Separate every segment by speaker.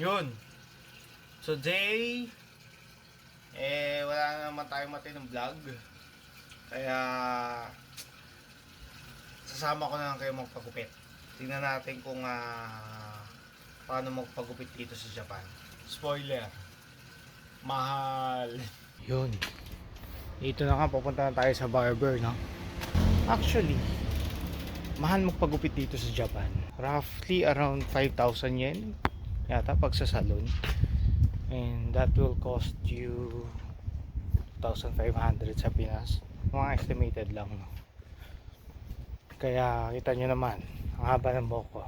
Speaker 1: Yun. So, Jay, eh, wala na naman tayong matinong vlog. Kaya, sasama ko na lang kayo magpagupit. Tingnan natin kung ah, paano magpagupit dito sa Japan. Spoiler. Mahal. Yun. Dito na nga, pupunta na tayo sa barber, no? Actually, mahal magpagupit dito sa Japan. Roughly around 5,000 yen yata pag sa salon. And that will cost you 2,500 sa Pinas. Mga estimated lang. No? Kaya kita nyo naman, ang haba ng buhok ko.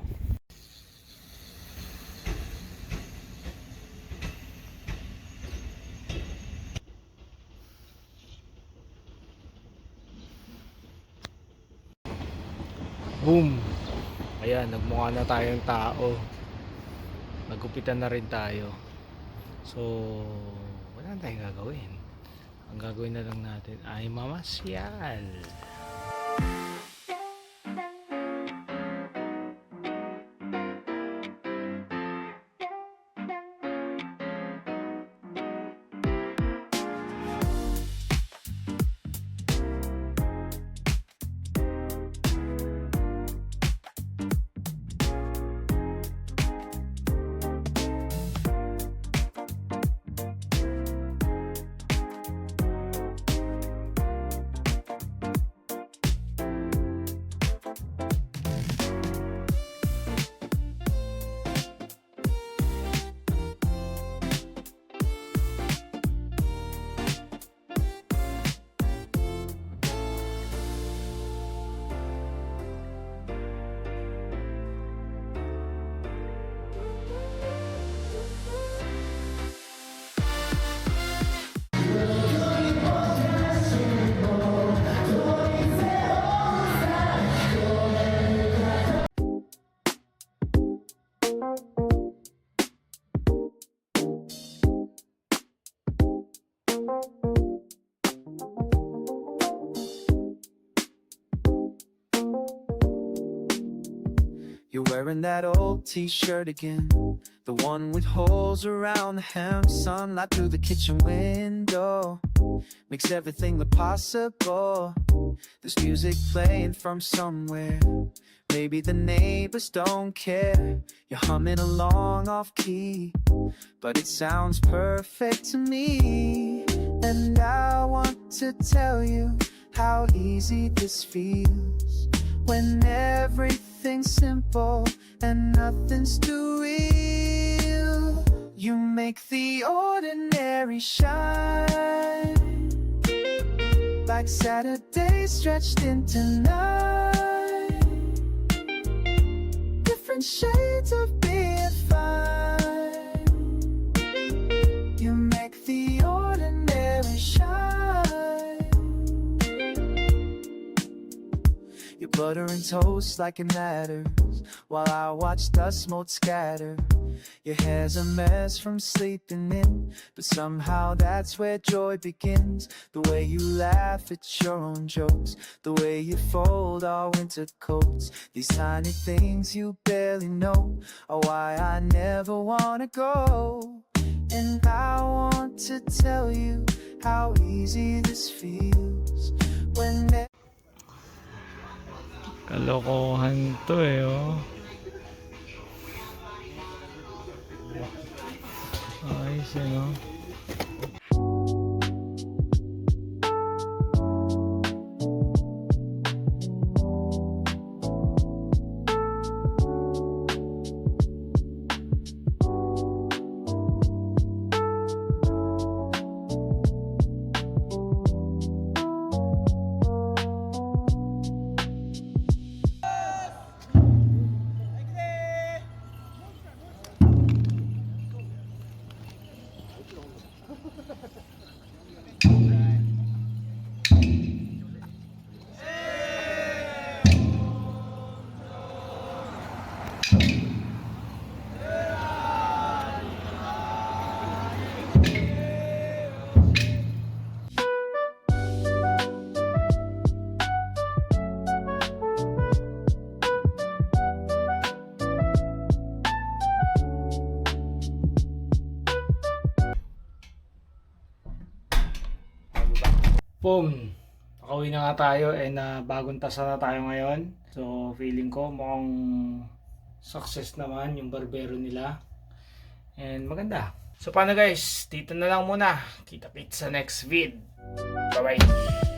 Speaker 1: Boom! Ayan, nagmukha na tayong tao. Nagupitan na rin tayo. So, wala tayong gagawin. Ang gagawin na lang natin ay mamasyal.
Speaker 2: You're wearing that old t-shirt again. The one with holes around the hem Sunlight through the kitchen window. Makes everything look possible. There's music playing from somewhere. Maybe the neighbors don't care. You're humming along off key But it sounds perfect to me And I want to tell you How easy this feels when everything's simple and nothing's too real. You make the ordinary shine like Saturday stretched into night. Different shades of buttering toast like it matters While I watch dust mold scatter. Your hair's a mess from sleeping in But somehow that's where joy begins. The way you laugh at your own jokes The way you fold our winter coats. These tiny things you barely know Are why I never wanna go. And I want to tell you How easy this feels When
Speaker 1: Kalokohan to eh, oh. Ayos eh, no? Boom! Nakauwi na nga tayo and uh, bagong tasa na tayo ngayon. So feeling ko mukhang success naman yung barbero nila. And maganda. So paano guys, dito na lang muna. Kita-kits sa next vid. Bye bye!